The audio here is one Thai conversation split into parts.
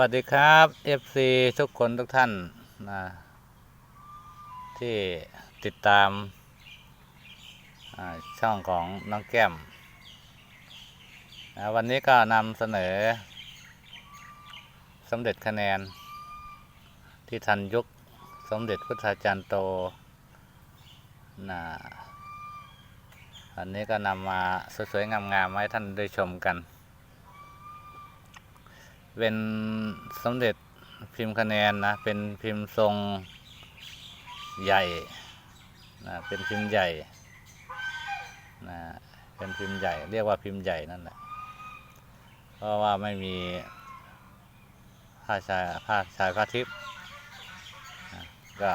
วัสดีครับ FC ทุกคนทุกท่านนะที่ติดตามช่องของน้องแก้มนะวันนี้ก็นำเสนอสมเด็จคะแนน ที่ทันยุคสมเด็จพุทธาจารย์โตนะอันนี้ก็นำมาสวยๆงามๆให้ท่านได้ชมกัน เป็นสมเด็จพิมพ์คะแนนนะ เป็นพิมพ์ทรงใหญ่นะเป็นพิมพ์ใหญ่นะเป็นพิมพ์ใหญ่ เรียกว่าพิมพ์ใหญ่นั่นแหละเพราะว่าไม่มีผ้าชายผ้าชายผ้าทิพย์ก็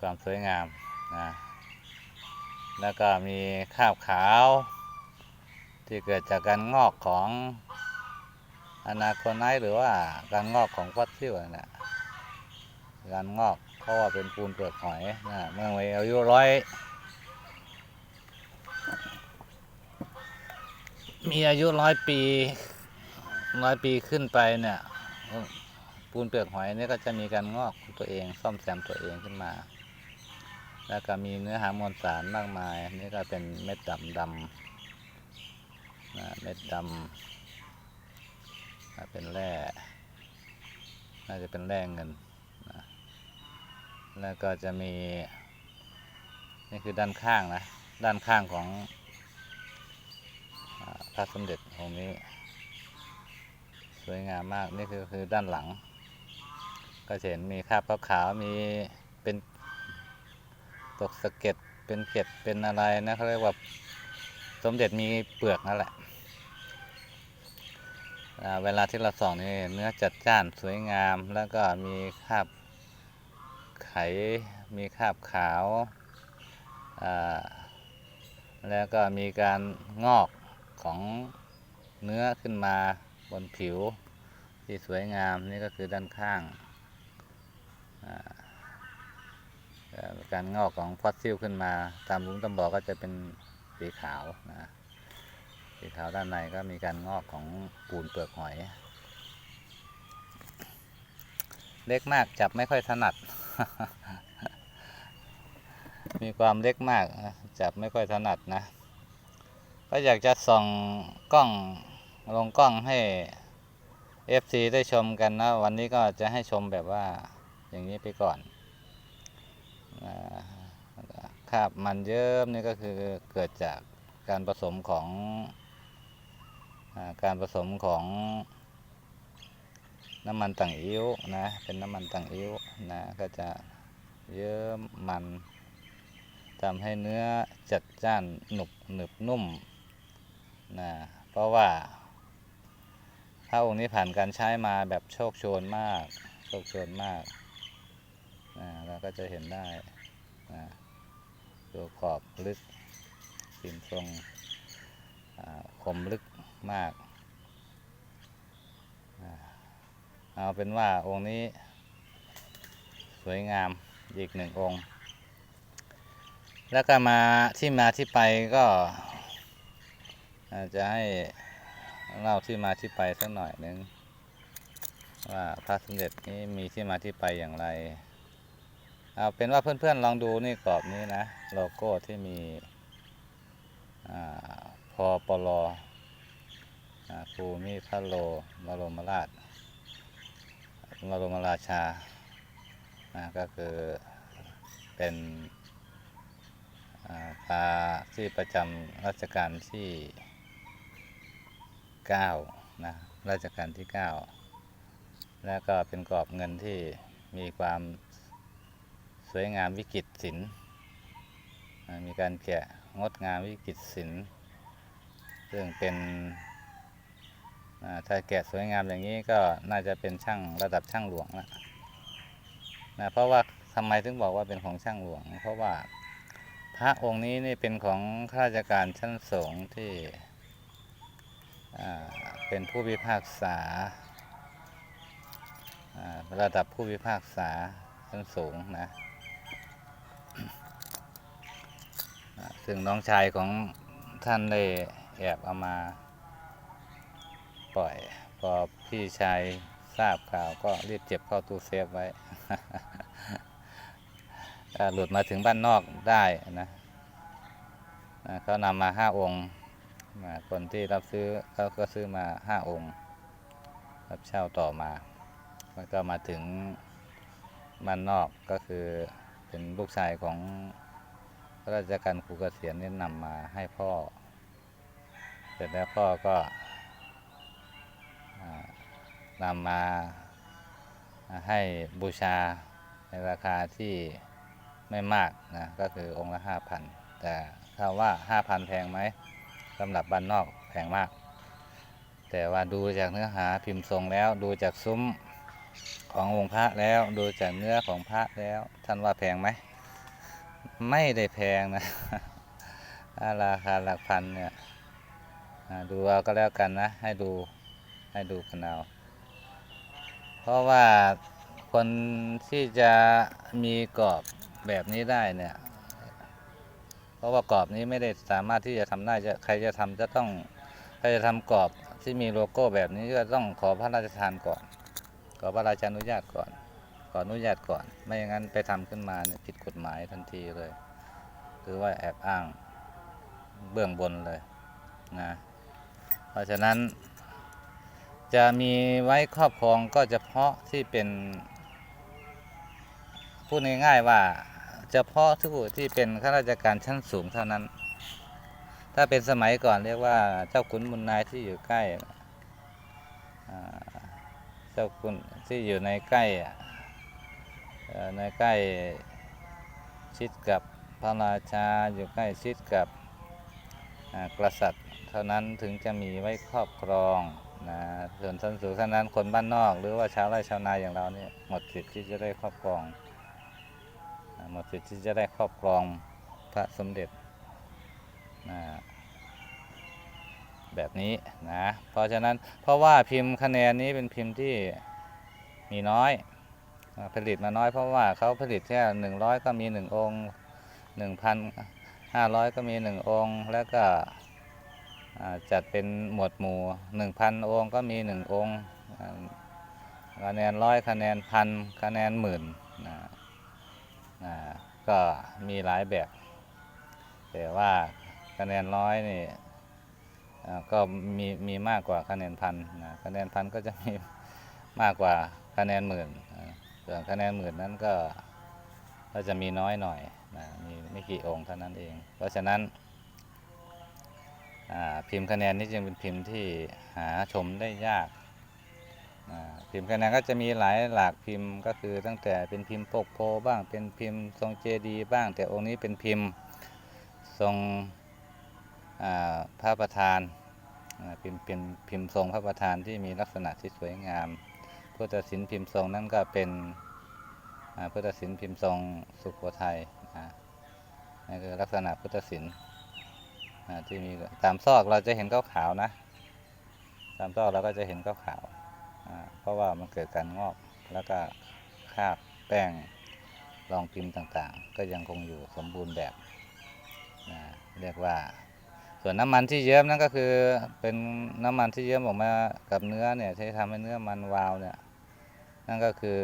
ความสวยงามนะ แล้วก็มีคราบขาว ที่เกิดจากการงอกของอนาโคไนท์หรือว่าการงอกของฟอสซิลนะการงอกเพราะว่าเป็นปูนเปลือกหอยนะเมื่อวัยอายุร้อยมีอายุร้อยปีร้อยปีขึ้นไปเนี่ยปูนเปลือกหอยนี่ก็จะมีการงอกตัวเองซ่อมแซมตัวเองขึ้นมา แล้วก็มีเนื้อหามวลสารมากมาย นี่ก็เป็นเม็ดดำดำนะเม็ดดำนะเป็นแร่น่าจะเป็นแร่เงินนะแล้วก็จะมี นี่คือด้านข้างนะ ด้านข้างของพระสมเด็จองค์นี้ สวยงามมาก นี่คือคือด้านหลัง ก็เห็นมีคราบขาวๆมีเป็น ตกสะเก็ดเป็นเกล็ดเป็นอะไรนะเขาเรียกว่าสมเด็จมีเปลือกนั่นแหละเวลาที่เราส่องนี่เนื้อจัดจ้านสวยงาม แล้วก็มีคราบไขมีคราบขาวาแล้วก็มีการงอกของเนื้อขึ้นมาบนผิวที่สวยงามนี่ก็คือด้านข้างอ่า การงอกของฟอสซิลขึ้นมา ตามลุงตำบอกก็จะเป็นสีขาวนะสีขาวด้านในก็มีการงอกของปูนเปลือกหอย เล็กมากจับไม่ค่อยถนัด มีความเล็กมากจับไม่ค่อยถนัดนะ ก็อยากจะส่องกล้องลงกล้องให้ FC ได้ชมกันนะ วันนี้ก็จะให้ชมแบบว่าอย่างนี้ไปก่อน คราบมันเยิ้มนี่ก็คือเกิดจากการผสมของอการผสมของน้ำมันต่างอิ้วนะเป็นน้ำมันต่างอิ้วนะก็จะเยิ้มมันทำให้เนื้อจัดจ้านหนุบหนึบนุ่มนะเพราะว่าพระองค์นี้ผ่านการใช้มาแบบโชคโชนมาก โชคโชนมาก เราก็จะเห็นได้นะตัวขอบลึกสินทรงคมลึกมาก เอาเป็นว่าองค์นี้สวยงามอีกหนึ่งองค์ แล้วก็มาที่มาที่ไปก็จะให้เล่าที่มาที่ไปสักหน่อยหนึง ว่าพระสมเด็จนี้มีที่มาที่ไปอย่างไร เอาเป็นว่าเพื่อนๆลองดูนี่กรอบนี้นะโลโก้ที่มีอพอปลอภูมิพระโลมรมราชมรมราชานะก็คือเป็นอ่าพาที่ประจำรัชกาลที่ 9 นะรัชกาลที่ 9 แล้วก็เป็นกรอบเงินที่มีความ สวยงามวิจิตรศิลป์มีการแกะงดงามวิจิตรศิลป์ซึ่งเป็นถ้าแกะสวยงามอย่างนี้ก็น่าจะเป็นช่างระดับช่างหลวงนะนะเพราะว่าทำไมถึงบอกว่าเป็นของช่างหลวง เพราะว่าพระองค์นี้นี่เป็นของข้าราชการชั้นสูงที่เป็นผู้พิพากษาระดับผู้พิพากษาชั้นสูงนะ ซึ่งน้องชายของท่านได้แอบเอามาปล่อย พอพี่ชายทราบข่าวก็รีบเก็บเข้าตู้เซฟไว้หลุดมาถึงบ้านนอกได้นะนะเขานำมาห้าองค์มาคนที่รับซื้อเขาก็ซื้อมาห้าองค์ รับเช่าต่อมา แล้วก็มาถึงบ้านนอกก็คือเป็นลูกชายของ ราชการครูเกษียณนี่นำมาให้พ่อ เสร็จแล้วพ่อก็นำมาให้บูชาในราคาที่ไม่มากนะ ก็คือองค์ละห้าพันแต่ถ้าว่าห้าพันแพงไหมสำหรับบ้านนอกแพงมาก แต่ว่าดูจากเนื้อหาพิมพ์ทรงแล้ว ดูจากซุ้มขององค์พระแล้ว ดูจากเนื้อของพระแล้ว ท่านว่าแพงไหม ไม่ได้แพงนะ ราคาหลักพันเนี่ยดูเอาก็แล้วกันนะ ให้ดูให้ดูกันเอาเพราะว่าคนที่จะมีกรอบแบบนี้ได้เนี่ย เพราะว่ากรอบนี้ไม่ได้สามารถที่จะทำได้จะใครจะทำจะต้องใครจะทำกรอบที่มีโลโก้แบบนี้ก็ต้องขอพระราชทานก่อน ขอพระราชานุญาตก่อน ขออนุญาตก่อน ไม่อย่างนั้นไปทำขึ้นมาเนี่ยผิดกฎหมายทันทีเลย หรือว่าแอบอ้างเบื้องบนเลยนะเพราะฉะนั้น จะมีไว้ครอบครองก็เฉพาะที่เป็น พูดง่ายๆว่าเฉพาะที่ที่เป็นข้าราชการชั้นสูงเท่านั้น ถ้าเป็นสมัยก่อนเรียกว่าเจ้าขุนมุนนายที่อยู่ใกล้เจ้าคุณที่อยู่ในใกล้อะ ในใกล้ชิดกับพระราชาอยู่ใกล้ชิดกับกษัตริย์ เท่านั้นถึงจะมีไว้ครอบครองนะส่วนชั้นสูงเท่านั้นคนบ้านนอก หรือว่าชาวไร่ชาวนาอย่างเราเนี่ยหมดสิทธิ์ที่จะได้ครอบครอง หมดสิทธิ์ที่จะได้ครอบครองพระสมเด็จนะแบบนี้นะเพราะฉะนั้นเพราะว่าพิมพ์คะแนนนี้เป็นพิมพ์ที่มีน้อย ผลิตมาน้อยเพราะว่าเขาผลิตแค่หนึ่งร้อยก็มีหนึ่งองค์หนึ่งพันห้าร้อยก็มีหนึ่งองค์ แล้วก็จัดเป็นหมวดหมู่หนึ่งพันองค์ก็มีหนึ่งองค์คะแนนร้อยคะแนนพันคะแนนหมื่นนะอ่าก็มีหลายแบบ แต่ว่าคะแนนร้อยนี่ก็มีมีมากกว่าคะแนนพันนะคะแนนพันก็จะมีมากกว่าคะแนนหมื่น ส่วนคะแนนหมื่นนั้นก็ก็จะมีน้อยหน่อยนะมีไม่กี่องค์เท่านั้นเอง เพราะฉะนั้นพิมพ์คะแนนนี้จึงเป็นพิมพ์ที่หาชมได้ยากพิมพ์คะแนนก็จะมีหลายหลากพิมพ์ก็คือตั้งแต่เป็นพิมพ์ปกโพบ้างเป็นพิมพ์ทรงเจดีย์บ้าง แต่องค์นี้เป็นพิมพ์ทรงอ่าพระประธานอ่าเป็นเป็นพิมพ์ทรงพระประธานที่มีลักษณะที่สวยงาม พุทธศิลป์พิมพ์ทรงนั่นก็เป็นพุทธศิลป์พิมพ์ทรงสุโขทัยนะนั่นคือลักษณะพุทธศิลป์ที่มีตามซอกเราจะเห็นขาวนะ ตามซอกเราก็จะเห็นขาวๆอ่าเพราะว่ามันเกิดการงอกแล้วก็คาบแป้งรองพิมพ์ต่างๆ ก็ยังคงอยู่สมบูรณ์แบบเรียกว่า ส่วนน้ำมันที่เยิ้มนั่นก็คือเป็นน้ำมันที่เยิ้มออกมากับเนื้อเนี่ยที่ทำให้เนื้อมันวาวเนี่ยนั่นก็คือ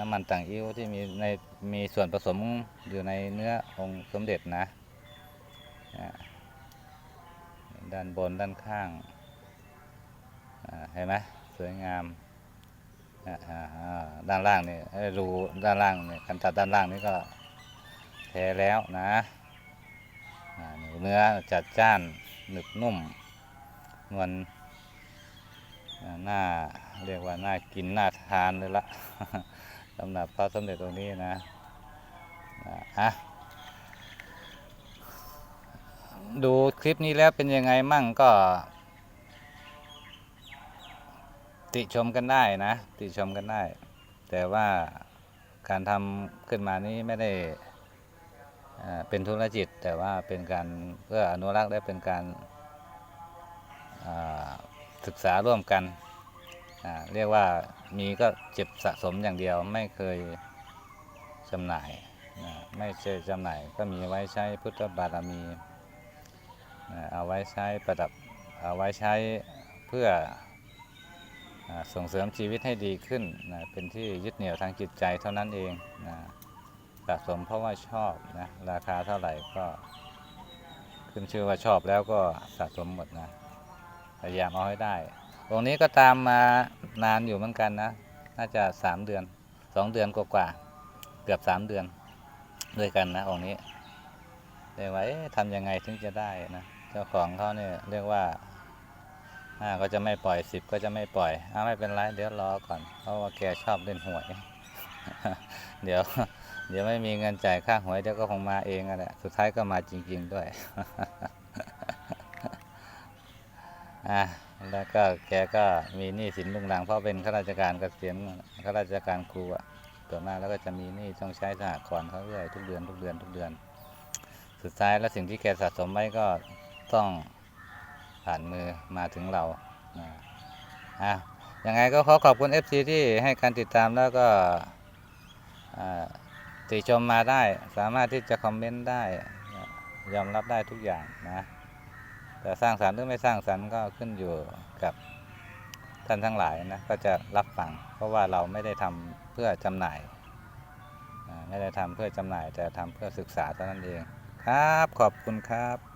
น้ำมันต่างอิ้วที่มีในมีส่วนผสมอยู่ในเนื้อองค์สมเด็จนะ ด้านบนด้านข้างเห็นไหมสวยงามด้านล่างนี่รูด้านล่างนี่กันตัดด้านล่างนี่ก็แท้แล้วนะ เนื้อจัดจ้านหนึบนุ่ม นวลน่าเรียกว่าน่ากินน่าทานเลยละสำหรับพระสมเด็จตรงนี้นะอ่าฮะดูคลิปนี้แล้วเป็นยังไงมั่งก็ ติชมกันได้นะ ติชมกันได้ แต่ว่าการทำขึ้นมานี้ไม่ได้ เป็นธุรกิจแต่ว่าเป็นการเพื่ออนุรักษ์และเป็นการศึกษาร่วมกันเรียกว่ามีก็เก็บสะสมอย่างเดียวไม่เคยจำหน่ายไม่เคยจำหน่ายก็มีไว้ใช้พุทธบารมีเอาไว้ใช้ประดับเอาไว้ใช้เพื่ออส่งเสริมชีวิตให้ดีขึ้นนะเป็นที่ยึดเหนี่ยวทางจิตใจเท่านั้นเองนะะสมเพราะว่าชอบนะราคาเท่าไหร่ก็ขึ้นชื่อว่าชอบแล้วก็สะสมหมดนะพยายามเอาให้ได้องนี้ก็ตามมานานอยู่เหมือนกันนะ น่าจะสามเดือนสองเดือนกว่าๆเกือบสามเดือนด้วยกันนะองค์นี้เรียกว่าทำยังไงถึงจะได้นะเจ้าของเขาเนี่ยเรียกว่าห้าก็จะไม่ปล่อยสิบก็จะไม่ปล่อยอ้าไม่เป็นไรเดี๋ยวรอก่อนเพราะว่าแกชอบเล่นหวย เดี๋ยว เดี๋ยวไม่มีเงินจ่ายค่าหวยเดี๋ยวก็คงมาเองอะแหละสุดท้ายก็มาจริง ๆ ด้วยอะแล้วก็แกก็มีหนี้สินลุงลังเพราะเป็นข้าราชการเกษียณข้าราชการครูอะส่วนมากแล้วก็จะมีหนี้ต้องใช้สหกรณ์เขาเรื่อยทุกเดือนทุกเดือนทุกเดือน สุดท้ายแล้วสิ่งที่แกสะสมไว้ก็ต้องผ่านมือมาถึงเราอะยังไงก็ขอขอบคุณ FC ที่ให้การติดตามแล้วก็อ่า ติชมมาได้ สามารถที่จะคอมเมนต์ได้ ยอมรับได้ทุกอย่างนะ แต่สร้างสรรค์หรือไม่สร้างสรรค์ก็ขึ้นอยู่กับท่านทั้งหลายนะ ก็จะรับฟัง เพราะว่าเราไม่ได้ทำเพื่อจำหน่าย ไม่ได้ทำเพื่อจำหน่าย แต่ทำเพื่อศึกษาเท่านั้นเอง ครับ ขอบคุณครับ